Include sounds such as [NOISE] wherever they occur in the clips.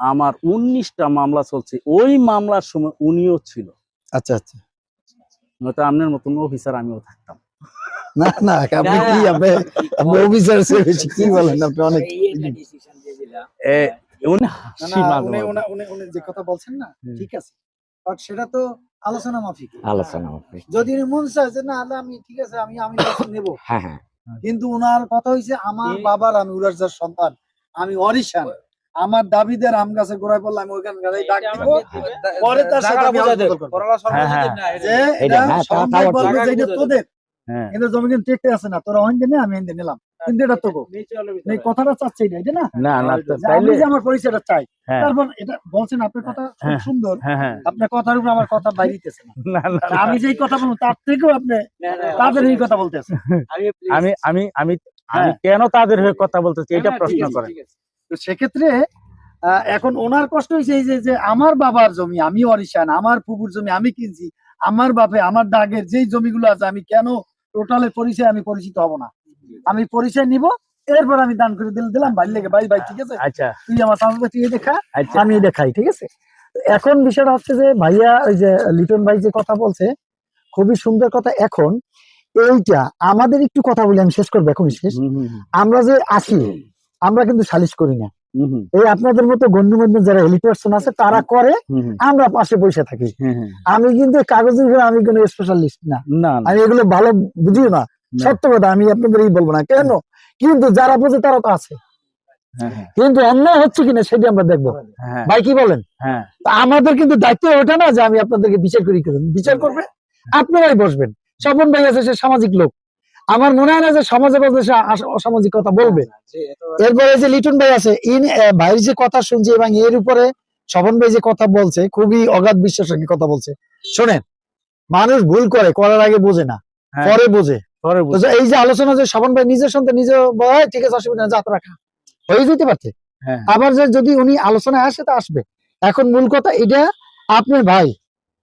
আমার উনিশটা মামলা চলছে ওই মামলার সময় উনিও ছিল। আচ্ছা আচ্ছা। নয়তো আপনার মতন অফিসার আমিও থাকতাম। না না আপনি কি আপনি আপনি অফিসার বেশি কি বলেন? আপনি অনেক উনি না, হাসি না, মাঝে উনি- মাঝে। উনি- উনি- উনি যে কথা বলছেন না ঠিক আছে। বাট সেটা তো আলোচনা মাফিক। আলোচনা হবে যদি উনি মন চায় যে না আমি ঠিক আছে আমি আমি নেব। হ্যাঁ হ্যাঁ। কিন্তু উনার কথা হইছে আমার বাবার আমি উড়ার সন্তান আমি অরিশান। আমার দাবিদের আম গাছে গোড়ায় পড়লে আমি ওইখানে গাড়ি ডাক দিব। পরে তার সাথে হাসপাতাল করব। হ্যাঁ, হ্যাঁ। যে এটা বলবে যে তোদের। হ্যাঁ। কিন্তু জমি কিন্তু টেকতে আছে না তোরা দিনে আমি এনে নিলাম। কিন্তু এটা তোকে। এই কথাটা চাচ্ছে এটা এটা না? না না আমি তাইলে যে আমার পরিচয়টা চাই। হ্যাঁ। তারপর এটা বলছেন আপনার কথা খুব হ্যাঁ। সুন্দর। হ্যাঁ হ্যাঁ। আপনার কথার উপর আমার কথা বাইরিতেছে না। আমি যেই কথা বলব তার থেকেও আপনি তাদের এই কথা বলতেছেন। আমি আমি আমি আমি হ্যাঁ। কেন তাদের হয়ে কথা বলতেছি এটা প্রশ্ন করেন। তো সেক্ষেত্রে এখন ওনার কষ্ট হয়েছে এই যে আমার বাবার জমি আমি অরিশান আমার পুকুর জমি আমি কিনছি আমার বাপে আমার দাগের যেই জমিগুলো আছে আমি কেন টোটালে পরিচয় আমি পরিচিত হব না? আমি পরিচয় নিব এরপর আমি দান করে দিল দিলাম ভাই লেগে ভাই ভাই ঠিক আছে? আচ্ছা। তুই আমার সামনে তুই দেখা আচ্ছা। আমি এটা খাই ঠিক আছে? এখন বিষয়টা হচ্ছে যে ভাইয়া ওই যে লিটন ভাই যে কথা বলছে খুবই সুন্দর কথা। এখন এইটা আমাদের একটু কথা বলি আমি শেষ করব এখন শেষ। আমরা যে আসি আমরা কিন্তু সালিশ করি না। এই আপনাদের মতো গণ্যমান্য যারা হেলিপার্সন আছে তারা করে আমরা পাশে পয়সা থাকি। আমি কিন্তু কাগজের উপরে আমি কোনো স্পেশালিস্ট না। আমি এগুলো ভালো বুঝিও না। সত্য কথা আমি আপনাদের এই বলব না। কেন? কিন্তু যারা বোঝে তারা তো আছে। হ্যাঁ, হ্যাঁ, কিন্তু অন্যায় হচ্ছে কিনা সেটি আমরা দেখব। হ্যাঁ, ভাই কি বলেন? আমাদের কিন্তু দায়িত্ব ওটা না যে আমি আপনাদেরকে বিচার করি বিচার করবে? আপনারাই বসবেন। স্বপন ভাই আছে সে সামাজিক লোক। আমার মনে হয় না যে সমাজে বসে অসামাজিক কথা বলবে। এরপরে যে লিটন ভাই আছে ইন ভাইয়ের যে কথা শুনছি এবং এর উপরে স্বপন ভাই যে কথা বলছে খুবই অগাধ বিশ্বাস রাখি কথা বলছে। শোনেন মানুষ ভুল করে করার আগে বোঝে না হ্যাঁ। পরে বোঝে। এই যে আলোচনা যে স্বপন ভাই নিজের সন্তান নিজে ঠিক আছে অসুবিধা যা রাখা হয়ে যেতে পারছে হ্যাঁ। আবার যে যদি উনি আলোচনায় আসে তা আসবে। এখন মূল কথা এটা আপনার ভাই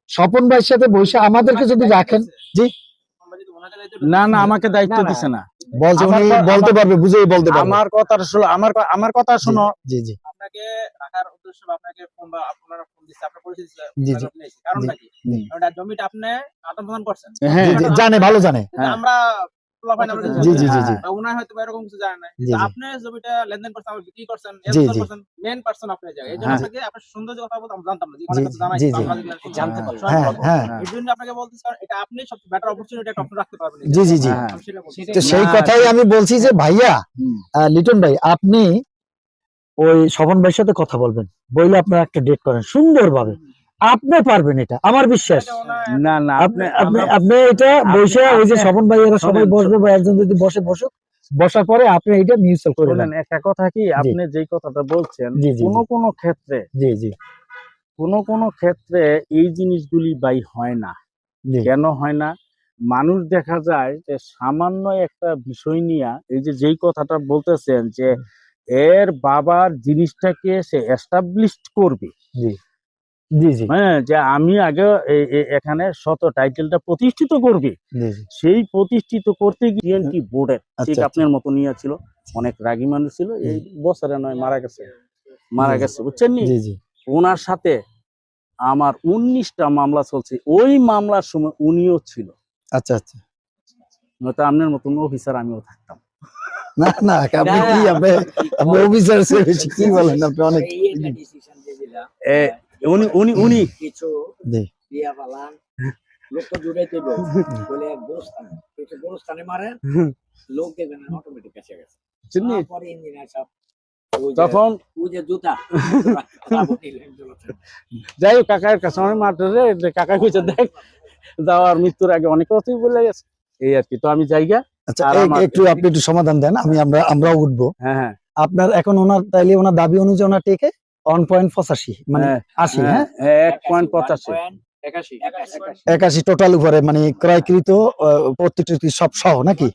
স্বপন ভাইয়ের সাথে বসে আমাদেরকে যদি রাখেন না না আমাকে দায়িত্ব। দিছে না। বলছে উনি বলতে আমার- পারবে বুঝেই বলতে পারবে। আমার কথা শুনো আমার আমার কথা শুনো। জি জি। আপনাকে রাখার উদ্দেশ্য আপনাকে ফোন বা আপনারা ফোন দিছে আপনার পরিচিত জি, জি। কারণটা কি? জমিটা আপনি আদান প্রদান করছেন। হ্যাঁ জি, জি, জানে ভালো জানে। হ্যাঁ। আমরা পোলাপাইন আমরা জি জি জি জি। হয়তো এরকম কিছু জানে না জি, জি। আপনি জমিটা লেনদেন করছেন আপনি বিক্রি করছেন? জি, জি। মেন পার্সন আপনি জায়গায়। এই জন্য। আপনাকে আপনার সুন্দর যে কথা বলতে আমরা জানতাম না অনেক কিছু জানাই জি, জি। জানতে পারলাম। হ্যাঁ এই জন্য আপনাকে বলতেছি স্যার, এটা আপনি সবচেয়ে বেটার অপরচুনিটি একটা আপনি রাখতে পারবেন। জি, জি, জি। আমি সেটা বলছি। তো সেই কথাই আমি বলছি যে ভাইয়া আহ, লিটন ভাই আপনি ওই স্বপন ভাইয়ের সাথে কথা বলবেন। বইলে আপনার একটা ডেট করেন সুন্দরভাবে। আপনি পারবেন এটা আমার বিশ্বাস। না না আপনি আপনি আপনি এটা বসে ওই যে স্বপন ভাই এরা সবাই বসবে বা একজন যদি বসে বসুক বসার পরে আপনি এটা মিউচুয়াল করে নেন। একটা কথা কি আপনি যেই কথাটা বলছেন কোন কোন ক্ষেত্রে জি জি। কোন কোন ক্ষেত্রে এই জিনিসগুলি বাই হয় না। কেন হয় না? মানুষ দেখা যায় যে সামান্য একটা বিষয় নিয়ে এই যে যেই কথাটা বলতেছেন যে এর বাবার জিনিসটাকে সে এস্টাবলিশ করবে। জি জি। হ্যাঁ যে আমি আগে এখানে শত টাইটেলটা প্রতিষ্ঠিত করবে সেই প্রতিষ্ঠিত করতে গিয়ে কি বোর্ডের ঠিক আচ্ছা, আপনার মতো নিয়ে ছিল। অনেক রাগী মানুষ ছিল। এই বছরে নয় মারা গেছে। মারা গেছে বুঝছেন নি? জি জি। ওনার সাথে আমার উনিশটা মামলা চলছে। ওই মামলার সময় উনিও ছিল। আচ্ছা আচ্ছা। নয়তো আপনার মতন অফিসার আমিও থাকতাম। না না আপনি কি আপনি আপনি অফিসার কি বলেন? আপনি অনেক এ, উনি উনি উনি কিছু দিয়া পালান। লোক তো জুড়াইতে বলে এক গোরস্থানে কিছু গোরস্থানে মারেন লোক দেখবেন অটোমেটিক কাছে গেছে। তারপরে ইঞ্জিনিয়ার সব তখন? জুতা যাই হোক কাকার কাছে আমি মাত্র রে কাকা কইছে দেখ যাওয়ার মৃত্যুর আগে অনেক কথাই বলে গেছে। এই আর কি তো আমি জায়গা আচ্ছা আর একটু আপনি একটু সমাধান দেন আমি আমরা আমরাও উঠবো। হ্যাঁ হ্যাঁ। আপনার এখন ওনার তাইলে ওনার দাবি অনুযায়ী ওনার টেকে? ওয়ান পয়েন্ট পঁচাশি মানে হ্যাঁ, আশি হ্যাঁ হ্যাঁ, এক পয়েন্ট পঁচাশি। একাশি। টোটাল উপরে মানে ক্রয়কৃত আহ, প্রত্যেকটি সব সহ নাকি?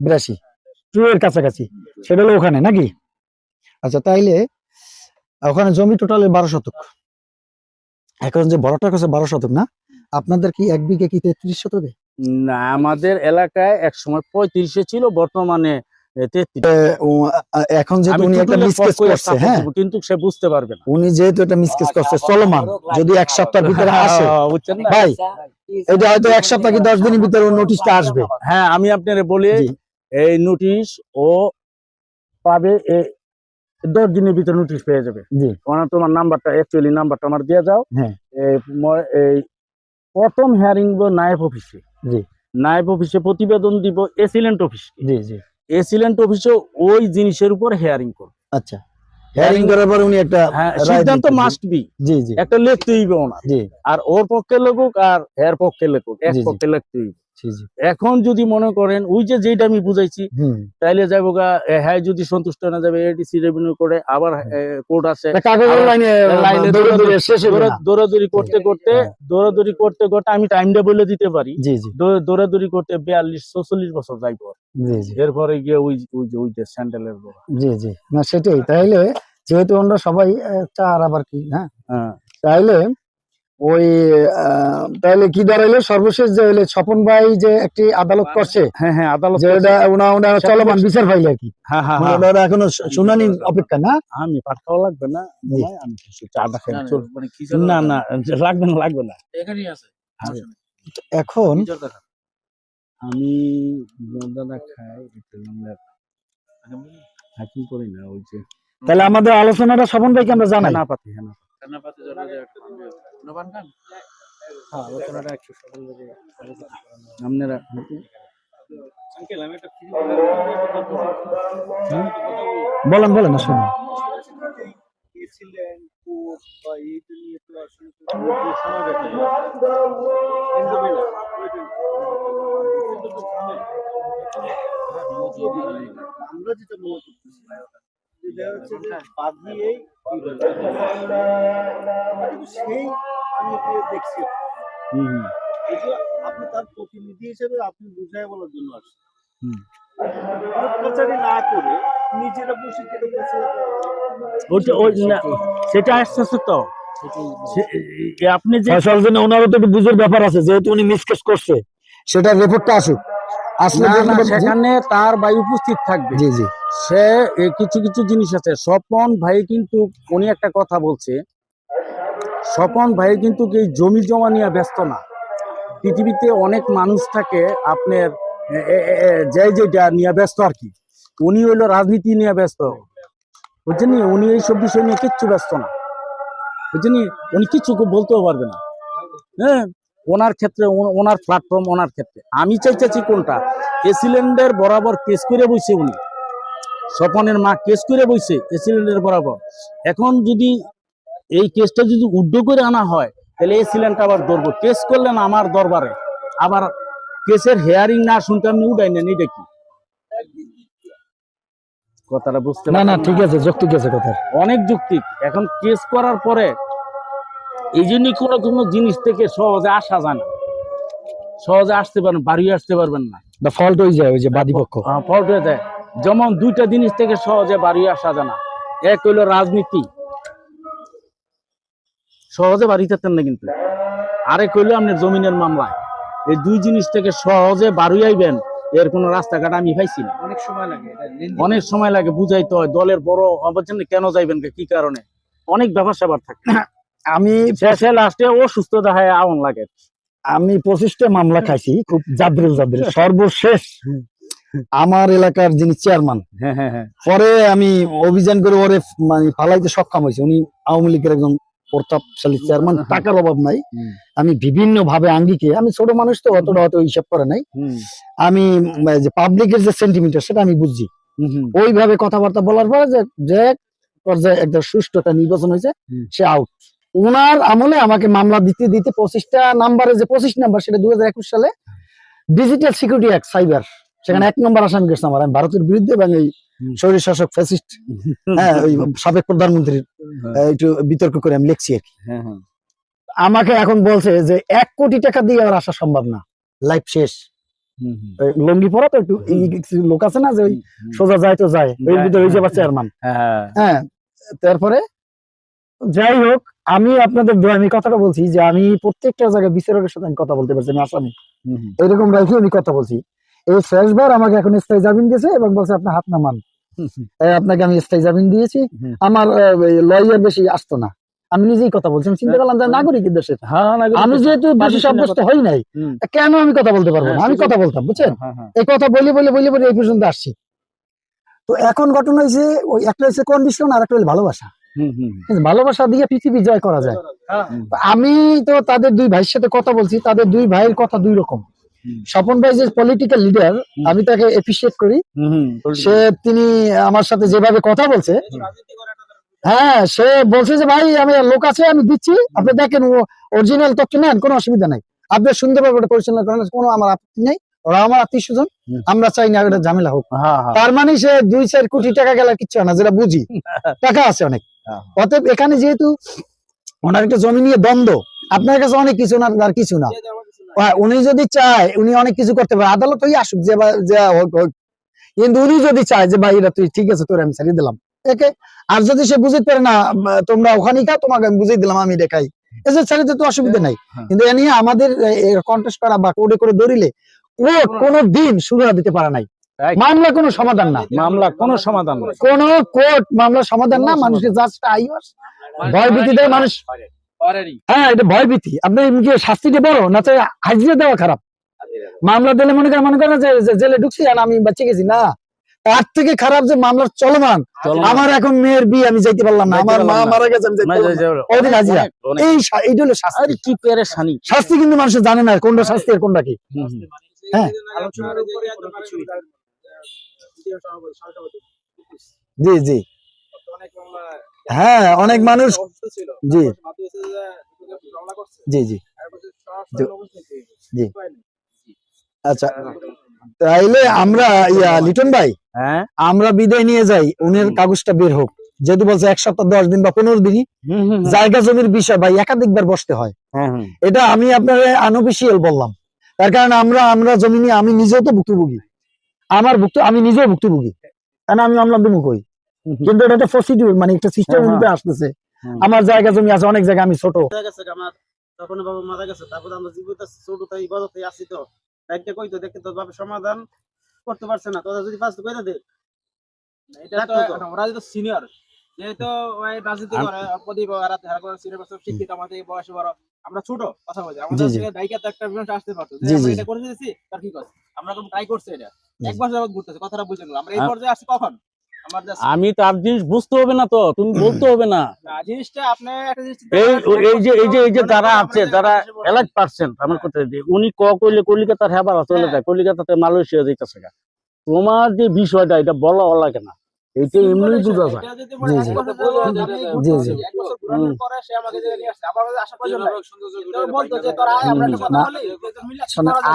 বিরাশি। টু এর কাছাকাছি। সেটা হলো ওখানে নাকি? আচ্ছা তাইলে ওখানে জমি টোটাল বারো শতক। এখন যে বড়টার কাছে বারো শতক না? আপনাদের কি এক বিঘে কি তেত্রিশ শতকে? না আমাদের এলাকায় এক সময় পঁয়ত্রিশে ছিল বর্তমানে এ, 33 ও, আ- এখন যেহেতু উনি একটা মিসকেস করছে হ্যাঁ? কিন্তু সে বুঝতে পারবে না। উনি যেহেতু একটা মিসকেস করছে চলমান। যদি এক সপ্তাহের ভিতরে আসে হ্যাঁ, বুঝছেন ভাই এটা হয়তো এক সপ্তাহ কি দশ দিনের ভিতরে নোটিশটা আসবে। হ্যাঁ আমি আপনার বলি এই নোটিশ ও পাবে এ দশ দিনের ভিতরে নোটিশ পেয়ে যাবে। জি। ওনার তোমার নাম্বারটা অ্যাকচুয়ালি নাম্বারটা আমার দিয়ে যাও। হ্যাঁ। এই এই প্রথম হেয়ারিং নায়ব অফিসে জি। নায়ব অফিসে প্রতিবেদন দিব এসিলেন্ট অফিস জি জি। এসিলেন্ট অফিসে ওই জিনিসের উপর হেয়ারিং করবে আচ্ছা। হেয়ারিং করার পর উনি একটা হ্যাঁ সিদ্ধান্ত মাস্ট বি জি জি। একটা হবে ওনার। জি। আর ওর পক্ষে লেখুক আর হেয়ার পক্ষে লেখুক এক। পক্ষে লেখতেই জি এখন যদি মনে করেন ওই যে যেটা আমি বুঝাইছি তাইলে যাব গা হ্যাঁ যদি সন্তুষ্ট না যাবে এডিসি রেভিনিউ করে আবার কোর্ট আছে। দৌড়াদৌড়ি- করতে করতে হ্যাঁ। দৌড়াদৌড়ি করতে করতে আমি টাইমটা বলে দিতে পারি। জি জি। দৌ- দৌড়াদৌড়ি করতে বিয়াল্লিশ চৌচল্লিশ বছর যাইব জি জি। এরপরে গিয়ে ওই ওই যে ওই যে স্যান্ডেলের জি জি। না সেটাই। তাইলে যেহেতু আমরা সবাই চার আবার কি হ্যাঁ? হ্যাঁ। তাইলে ওই আহ, তাইলে কি দাঁড়াইলো? সর্বশেষ যে হইলে স্বপন ভাই যে একটি আদালত করছে হ্যাঁ হ্যাঁ আদালত যে ওটা ওনা ওনা চলমান বিচার ফাইলে আর কি। হ্যাঁ হ্যাঁ হ্যাঁ। এখনও শুনানি অপেক্ষা না? আমি খাওয়া লাগবে না আমি মানে কি না না লাগবে না লাগবে না। এখানেই আছে। এখন আমি দাদা খাই হাকিম করি না ওই যে তাহলে আমাদের আলোচনাটা স্বপন ভাইকে আমরা জানাই। না পাতি হ্যাঁ না পাতে হ্যাঁ আলোচনাটা একটু সকাল থেকে আপনারা আঙ্কেল আমি একটা ফ্রি বলেন বলেন না শুনুন গেছিলেন কোর্ট বা এইটা নিয়ে তো আসলে তো একটু সময় বেঁচে যায়। ইনজামিলা, ওইটা- আমরা যেটা মনে করতেছি যেটা হচ্ছে বাদ দিয়েই কিন্তু সেই আমি দেখছি আপনি তার প্রতিনিধি হিসেবে আপনি বুঝাই বলার জন্য আসছেন হুম। না করে নিজেরা বসে কেটে গেছে ওইটা ওই না সেটা আসতেছে তো আপনি যে ফয়সাল জন্য ওনারও তো একটু বুঝের ব্যাপার আছে যেহেতু উনি মিসকেস করছে। সেটা রিপোর্টটা আসুক। আসলে সেখানে তার ভাই উপস্থিত থাকবে। জি জি। সে কিছু কিছু জিনিস আছে। স্বপন ভাই কিন্তু উনি একটা কথা বলছে। স্বপন ভাই কিন্তু এই জমি জমা নিয়ে ব্যস্ত না? পৃথিবীতে অনেক মানুষ থাকে আপনার যে যেটা নিয়ে ব্যস্ত আর কি। উনি হইল রাজনীতি নিয়ে ব্যস্ত। বুঝছেন? উনি এইসব বিষয় নিয়ে কিচ্ছু ব্যস্ত না। বুঝছেন উনি কিচ্ছু বলতেও পারবে না। হ্যাঁ? ওনার ক্ষেত্রে ওনার প্ল্যাটফর্ম ওনার ক্ষেত্রে। আমি চাইতেছি কোনটা? এসিলেন্ডার বরাবর কেস করে বইছে উনি। স্বপনের মা কেস করে বইছে এসিলেন্ডার বরাবর। এখন যদি এই কেসটা যদি উদ্যোগ করে আনা হয় তাহলে এই সিলেন্ডটা আবার ধরবো। কেস করলেন আমার দরবারে। আবার কেসের হেয়ারিং না শুনতে আপনি উঠাই নেন এটা কি? কথাটা বুঝতে না না ঠিক আছে যৌক্তিক আছে কথা অনেক যুক্তি এখন কেস করার পরে এই জন্যই কোনো কোনো জিনিস থেকে সহজে আসা যায় না। সহজে আসতে পারবেন বাড়ি আসতে পারবেন না। ফল্ট হয়ে যায় ওই যে বাদী পক্ষ ফল্ট হয়ে যায়। যেমন দুইটা জিনিস থেকে সহজে বাড়ি আসা যায় না। এক হইল রাজনীতি। সহজে বাড়ি যেতেন না কিন্তু। আরেক হইল আপনি জমিনের মামলায়। এই দুই জিনিস থেকে সহজে বাড়ি আইবেন এর কোনো রাস্তাঘাট আমি পাইছি না। অনেক সময় লাগে অনেক সময় লাগে বুঝাইতে হয় দলের বড় বলছেন কেন যাইবেন কি কারণে? অনেক ব্যাপার স্যাপার থাকে। আমি শেষে লাস্টে ও সুস্থ দেখায় আউন লাগে। আমি পঁচিশটা মামলা খাইছি খুব জাদ্রে জাদ্রে সর্বশেষ আমার এলাকার যিনি চেয়ারম্যান হ্যাঁ হ্যাঁ হ্যাঁ। পরে আমি অভিযান করে ওরে মানে ফালাইতে সক্ষম হয়েছে। উনি আওয়ামী লীগের একজন প্রতাপশালী চেয়ারম্যান হ্যাঁ। টাকার অভাব নাই। আমি বিভিন্ন ভাবে আঙ্গিকে আমি ছোট মানুষ তো অতটা অত হিসাব করে নাই। আমি যে পাবলিকের যে সেন্টিমিটার সেটা আমি বুঝছি। ওইভাবে কথাবার্তা বলার পরে যে যে পর্যায়ে একটা সুষ্ঠুতা নির্বাচন হয়েছে সে আউট ওনার আমলে আমাকে মামলা দিতে দিতে পঁচিশটা নাম্বারে যে পঁচিশ নাম্বার সেটা দুই হাজার একুশ সালে ডিজিটাল সিকিউরিটি অ্যাক্ট সাইবার সেখানে এক নম্বর আসামি গেছে আমার। আমি ভারতের বিরুদ্ধে এবং এই শরীর শাসক ফ্যাসিস্ট হ্যাঁ ওই সাবেক প্রধানমন্ত্রীর একটু বিতর্ক করে আমি লিখছি আর কি। হ্যাঁ, হ্যাঁ। আমাকে এখন বলছে যে এক কোটি টাকা দিয়ে আর আসা সম্ভব না। লাইফ শেষ। লঙ্গি পরা তো একটু লোক আছে না যে ওই সোজা যায় তো যায়। ওই ভিতরে ওই যে হ্যাঁ। চেয়ারম্যান হ্যাঁ, হ্যাঁ তারপরে যাই হোক আমি আপনাদের আমি কথাটা বলছি যে আমি প্রত্যেকটা জায়গায় বিচারকের সাথে আমি কথা বলতে পারছি আমি আসামি। এরকম রাখি আমি কথা বলছি। এই শেষবার আমাকে এখন স্থায়ী জামিন দিয়েছে এবং বলছে আপনি হাত নামান আপনাকে আমি স্থায়ী জামিন দিয়েছি। আমার লয়ার বেশি আসতো না। আমি নিজেই কথা বলছি আমি চিন্তা করলাম যে নাগরিক দেশের। হ্যাঁ আমি যেহেতু দোষী মানুষের সাব্যস্ত হই নাই কেন আমি কথা বলতে পারব না? হ্যাঁ, আমি কথা বলতাম বুঝছেন? হ্যাঁ, হ্যাঁ। এই কথা বলি বলে বলি বলে এই পর্যন্ত আসছি। তো এখন ঘটনা হয়েছে ওই একটা হচ্ছে কন্ডিশন আর একটা হলো ভালোবাসা। ভালোবাসা দিয়ে পৃথিবী জয় করা যায়। আমি তো তাদের দুই ভাইয়ের সাথে কথা বলছি তাদের দুই ভাইয়ের কথা দুই রকম। স্বপন ভাই যে পলিটিক্যাল লিডার আমি তাকে এপ্রিসিয়েট করি। সে তিনি আমার সাথে যেভাবে কথা বলছে হ্যাঁ সে বলছে যে ভাই আমি লোক আছে আমি দিচ্ছি। আপনি দেখেন অরিজিনাল তথ্য নেন কোনো অসুবিধা নাই। আপনি সুন্দরভাবে ওটা পরিচালনা করেন কোনো আমার আপত্তি নেই। ওরা আমার আত্মীয় স্বজন আমরা চাই না এটা ঝামেলা হোক। হ্যাঁ, হ্যাঁ। তার মানে সে দুই চার কোটি টাকা গেলে কিচ্ছু হয় না যেটা বুঝি। [LAUGHS] টাকা আছে অনেক। হ্যাঁ। অতএব এখানে যেহেতু ওনার একটা জমি নিয়ে দ্বন্দ্ব আপনার কাছে অনেক কিছু না আর কিছু না। হ্যাঁ, উনি যদি চায় উনি অনেক কিছু করতে পারে। আদালত ওই আসুক যে। কিন্তু উনি যদি চায় যে ভাই এটা তুই ঠিক আছে তোর আমি ছাড়িয়ে দিলাম। একে? আর যদি সে বুঝতে পারে না তোমরা ওখানে খাও তোমাকে আমি বুঝিয়ে দিলাম আমি দেখাই এসে ছাড়িতে তো অসুবিধা নাই। হ্যাঁ। কিন্তু এ নিয়ে আমাদের কন্টেস্ট করা বা কোর্টে করে দৌড়িলে কোর্ট কোনো দিন সুবিধা দিতে পারে নাই. মামলা কোনো সমাধান না। মামলা কোনো সমাধান নেই কোন কোর্ট মামলা সমাধান না মানুষকে জাস্ট আইওয়াস ভয়ভীতি দেয় মানুষ। হ্যাঁ এটা ভয়ভীতি আপনি কি শাস্তিটা বড় না তো হাজিরা দেওয়া খারাপ? মামলা দিলে মনে করেন মনে করেন যে যে জেলে ঢুকছি আর আমি বাঁচে গেছি না। তার থেকে খারাপ যে মামলার চলমান আমার এখন মেয়ের বিয়ে আমি যাইতে পারলাম না। আমার মা মারা গেছে আমি না। অনেক হাজিরা। এই এইটা হলো শাস্তি। আরে কি পেরেশানি। শাস্তি কিন্তু মানুষ জানে না কোনটা শাস্তি আর কোনটা কি। হ্যাঁ। জি জি। হ্যাঁ অনেক মানুষ জি। জি জি। জি। আচ্ছা তাইলে আমরা ইয়া লিটন ভাই হ্যাঁ? আমরা বিদায় নিয়ে যাই উনের কাগজটা বের হোক। যেহেতু বলছে এক সপ্তাহ দশ দিন বা পনেরো দিনই। জায়গা জমির বিষয় ভাই একাধিকবার বসতে হয়। হ্যাঁ, এটা আমি আপনার আনঅফিসিয়াল বললাম। তার কারণে আমরা আমরা জমি নিয়ে আমি নিজেও তো ভুক্তভোগী। আমার ভুক্ত আমি নিজেও ভুক্তভোগী। কারণ আমি মামলা দেবো কই? হুম, হুম। কিন্তু এটা একটা প্রসিডিউর মানে একটা সিস্টেম হ্যাঁ, রূপে আসতেছে। আমার জায়গা জমি আছে অনেক জায়গা আমি ছোট। তখন বাবা মারা গেছে তারপর আমরা জীবিত ছোট তাই আসি তো। ব্যাংকে কইতো দেখে তোর বাবা সমাধান করতে পারছে না। তোরা যদি ফার্স্ট কইরা দে। এটা তো তো। ওরা যেহেতু সিনিয়র যেহেতু ওই রাজনীতি করে প্রদীপ হারা করে সিনিয়র বছর শিক্ষিত আমাদের বয়স বড়। আমরা ছোট কথা বলছি জি, আমাদের। দায়িকা তো একটা বিমর্শ আসতে পারতো। যে আমরা এটা করে দিয়েছি তার কি কথা আমরা কোনো ট্রাই করছি এটা। এক বছর যাবত ঘুরতেছে কথাটা বুঝে নিলাম আমরা এই পর্যায়ে আসছি কখন? আমি তার জিনিস বুঝতে হবে না তো তুমি বলতে হবে না। জিনিসটা আপনি একটা জিনিস চিন্তা এই যে এই যে এই যে যারা আছে যারা এলাইট পার্সেন্ট আমার কথা উনি ক কইলে কলিকাতার হেবার চলে হ্যাঁ। যায় কলিকাতাতে মালয়েশিয়া যাইতেছে গা। তোমার যে বিষয়টা এটা বলা লাগে না এটা এমনি বোঝা যায়। জি, জি। জি।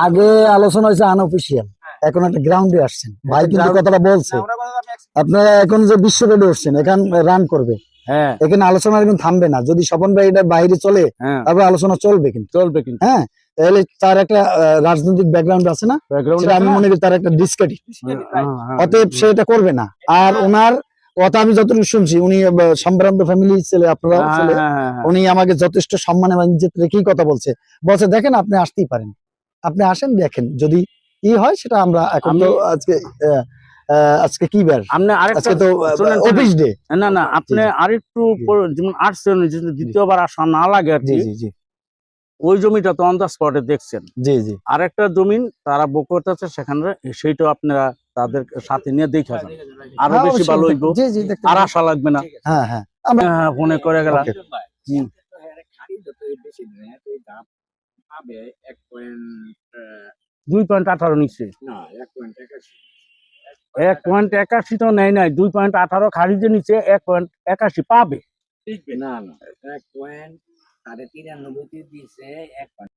আগে আলোচনা হয়েছে আনঅফিসিয়াল এখন একটা গ্রাউন্ডে আসছেন। ভাই কিন্তু কথাটা বলছে। আপনারা এখন যে বিশ্ব রোডে উঠছেন এখান রান করবে। হ্যাঁ। এখানে আলোচনা এখন থামবে না। যদি স্বপন ভাই এটা বাইরে চলে হ্যাঁ। তারপরে আলোচনা চলবে কিন্তু। চলবে কিন্তু। হ্যাঁ তাহলে তার একটা রাজনৈতিক ব্যাকগ্রাউন্ড আছে না? আমি মনে করি তার একটা ডিসকাটি অতএব সে এটা করবে না। আর ওনার কথা আমি যতটুকু শুনছি উনি সম্ভ্রান্ত ফ্যামিলি ছেলে আপনারা ছেলে উনি আমাকে যথেষ্ট সম্মান এবং ইজ্জত রেখেই কথা বলছে। বলছে দেখেন আপনি আসতেই পারেন। আপনি আসেন দেখেন। যদি ই হয় সেটা আমরা এখন তো আজকে আজকে কি বার? আপনি আরেকটা আজকে তো। অফিস ডে না না আপনি আরেকটু যেমন আসছেন দ্বিতীয়বার আসা না লাগে আর জি জি জি। ওই জমিটা তো অন দ্য স্পটে দেখছেন। জি জি। আরেকটা জমিন তারা বুক করতেছে সেখানে সেইটা আপনারা তাদের সাথে নিয়ে দেখা যান। আরও হ্যাঁ, বেশি ভালো হইব। জি জি আর আশা লাগবে না। হ্যাঁ হ্যাঁ। আমরা হ্যাঁ, ফোনে করে গেলাম। হ্যাঁ, খালি যত বেশি দিন এত এই দাম পাবে এক পয়েন্ট দুই পয়েন্ট আঠারো নিচ্ছে। না এক পয়েন্ট একাশি। এক পয়েন্ট একাশি তো নেয় নাই দুই পয়েন্ট আঠারো খারিজে নিচে এক পয়েন্ট একাশি পাবে। না না এক পয়েন্ট সাড়ে তিরানব্বইতে দিয়েছে এক পয়েন্ট